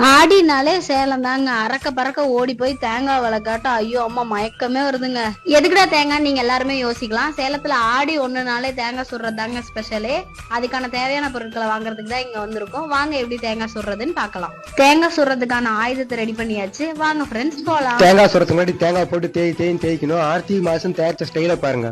ஆடினாலே சேலம் தாங்க. அறக்க பறக்க ஓடி போய் தேங்காய் வளர்க்காட்டும் ஐயோ அம்மா மயக்கமே வருதுங்க. எதுக்குடா தேங்காய் நீங்க எல்லாருமே யோசிக்கலாம். சேலத்துல ஆடி ஒண்ணுனாலே தேங்காய் சுடுறது தாங்க ஸ்பெஷலே அதுக்கான தேவையான பொருட்களை வாங்குறதுக்கு தான் இங்க வந்திருக்கோம். வாங்க எப்படி தேங்காய் சுடுறதுன்னு பார்க்கலாம். தேங்காய் சுடுறதுக்கான ஆயுதத்தை ரெடி பண்ணியாச்சு. வாங்க ஃப்ரெண்ட்ஸ் போலாம். தேங்காய் சுடுறதுக்கு முன்னாடி தேங்காய் போட்டு தேய் தேய் தேய்க்கணும். ஆர்த்தி மாசம் தயாரிச்ச ஸ்டைல பாருங்க.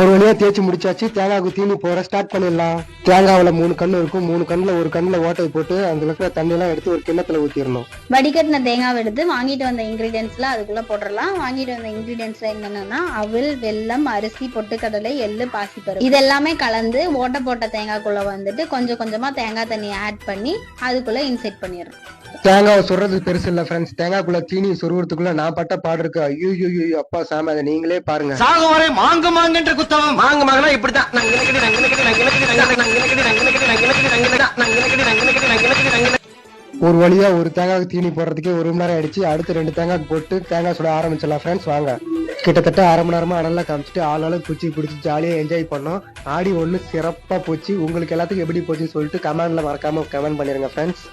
ஒரு வழியா தேய்ச்சி முடிச்சாச்சு. தேங்காய்க்கு தீனி போற ஸ்டார்ட் பண்ணிடலாம். தேங்காவுல மூணு கண்ணு இருக்கும். மூணு கண்ணுல ஒரு கண்ணுல ஓட்டை போட்டு அதுல இருக்கிற தண்ணி எல்லாம் எடுத்து ஒரு கிண்ணத்துல ஊத்திடணும். வடிகட்டின தேங்காய் எடுத்து வாங்கிட்டு வந்த இன்கிரீடியன்ஸ்ல அதுக்குள்ள போட்டுடலாம். வாங்கிட்டு வந்த இன்கிரீடியன்ஸ்ல என்னென்னா அவில் வெல்லம் அரிசி பொட்டுக்கடலை எள்ளு பாசிப்பருப்பு. இது எல்லாமே கலந்து ஓட்ட போட்ட தேங்காய்க்குள்ள வந்துட்டு கொஞ்சம் கொஞ்சமா தேங்காய் தண்ணி ஆட் பண்ணி அதுக்குள்ள இன்செர்ட் பண்ணிடுறோம் தேங்காய் சுடுறது பெருசு இல்ல ஃப்ரெண்ட்ஸ் தேங்காய்க்குள்ள தீனி சுருவறதுக்குள்ள நான் பட்ட பாடு இருக்கு. ஐயோ ஐயோ அப்பா சாமி அதை நீங்களே பாருங்க. சாகும் வரை மாங்கு மாங்கன்ற புஸ்தகம் வாங்க மகனா இப்படிதான் ஒரு வழியா ஒரு தேங்காய்க்கு தீனி போடுறதுக்கே ஒரு மணி நேரம் ஆயிடுச்சு அடுத்து ரெண்டு தேங்காய் போட்டு தேங்காய் சுட ஆரம்பிச்சிடலாம் ஃப்ரெண்ட்ஸ் வாங்க கிட்டத்தட்ட அரை மணி நேரமா அனலா காமிச்சிட்டு ஆளாளு குச்சி பிடிச்சி ஜாலியா என்ஜாய் பண்ணோம் ஆடி ஒண்ணு சிறப்பா போச்சு உங்களுக்கு எல்லாத்துக்கும் எப்படி போச்சுன்னு சொல்லிட்டு கமெண்ட்ல மறக்காம கமெண்ட் பண்ணிருங்க ஃப்ரெண்ட்ஸ்